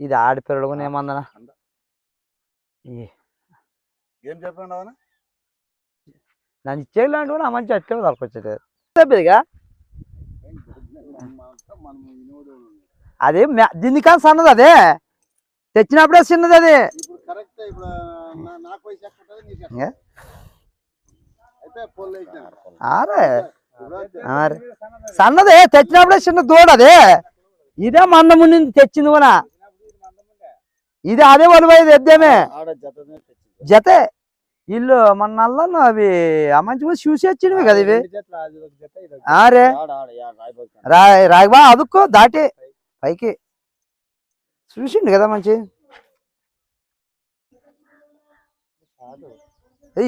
ఇది ఆడిపిల్లడు కూడా ఏమందనా? ఈ- ఏం చెప్పండి నన్ను ఇచ్చేలాంటి కూడా మంచి అట్టే మనం ఇనోడు అది దీనికన్నా సన్నది అదే. తెచ్చినప్పుడే చిన్నది అది. సన్నదే తెచ్చినప్పుడే చిన్న దూడ అదే. ఇదే మందము నుంచి తెచ్చింది కూడా. ఇది అదే వలువైదు ఎద్దేమే. జతే? ఇల్లు మన నల్లను అవి మంచి చూసి వచ్చినవి కదా ఇవి. రా. రాయబా అదుక్కో దాటి. పైకి. చూసిండు కదా మంచి.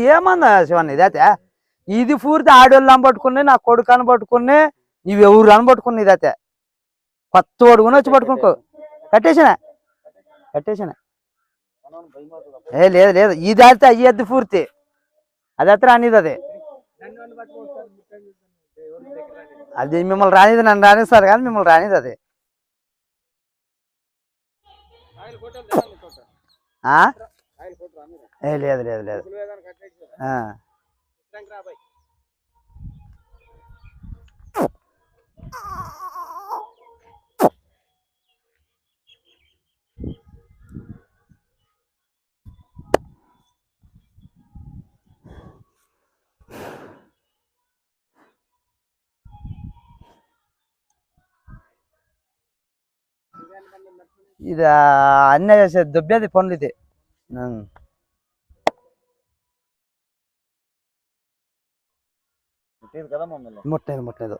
ఏమన్నా శివన్ ఇదైతే ఇది పూర్తి ఆడోళ్ళని పట్టుకుని నా కొడుకు పట్టుకుని నీవు ఎవరు అని పట్టుకుని ఇదైతే కొత్త పడుకుని వచ్చి పట్టుకునుకో కట్టేసిన కట్టేసిన ఏ లేదు లేదు. ఇది అయితే అయ్యేది పూర్తి. అది అయితే రానిది అది. అది మిమ్మల్ని రానిది నన్ను రానిస్తారు కానీ మిమ్మల్ని రానిది అది. ఆ? ఏ లేదు లేదు లేదు ఆ. ఇది అన్నీ చేసేది దుబ్బేది పనులు ఇది. ముట్టలేదు ముట్టలేదు.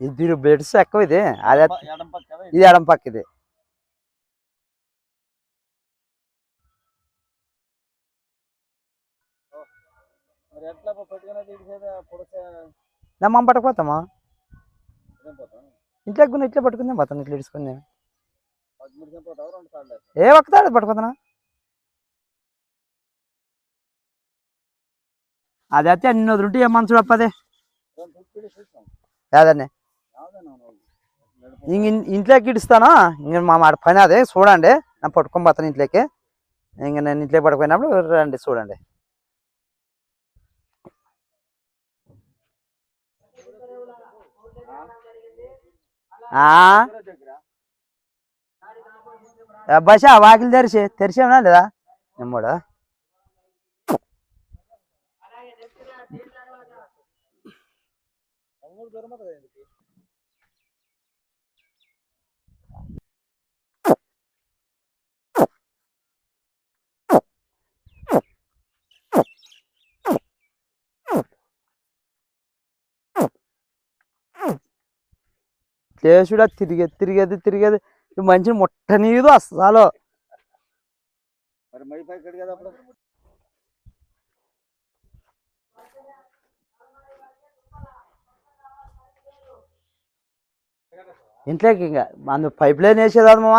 ఇది బెడ్స్ ఎక్కువ ఇది. అది ఇది? ఎడం పక్క ఇది. పట్టకపోతామా ఏం పోతాం? ఇంట్లో కొన్ని ఇట్లా పట్టుకుందాం పోతాను ఇట్లా ఇడుచుకుందాం. ఏ ఒక్కతాడు పట్టుకుందా అది అయితే అన్ని వదులుంటే ఏ మనసు కాదండి. యావదేనా ఇంక ఇంట్లోకి ఇడుస్తానా? ఇంక మా మాట పని అదే చూడండి. నేను పట్టుకొని పోతాను ఇంట్లోకి. ఇంక నేను ఇంట్లోకి పట్టుకుపోయినప్పుడు రండి చూడండి. ఆ? ಬಸ ಬಾಗಿಲ್ ತೆರೆಸಿ ತೆರೆಸೇವನ ಅಲ್ಲದ? ನಿಮ್ಮೋಡ. ದೇಶುಡ ತಿರುಗದು ತಿರುಗದು ತಿರುಗದು మనిషిని ముట్టనీదు అస్సలు. మరి మై పై కడిగేది అప్పుడు? ఇంట్లోకి ఇంకా అందు పైప్ లైన్ వేసేదాదు మామ.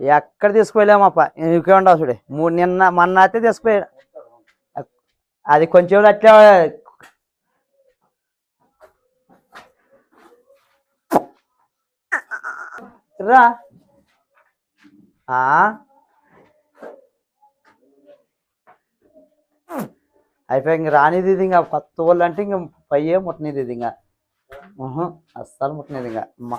ఎక్కడ తీసుకుపోయలేమప్ప ఇంకే ఉండవు చూడు. మూడు నిన్న మొన్న అయితే తీసుకుపోయా. అది కొంచెం అట్లా రా. ఆ? అయిపోయి ఇంక రానిది ఇది ఇంకా కొత్త వాళ్ళు అంటే ఇంక పయ్యే ముట్టనిది ఇది ఇంకా. అస్సలు ముట్టనిది ఇంకా. అమ్మ.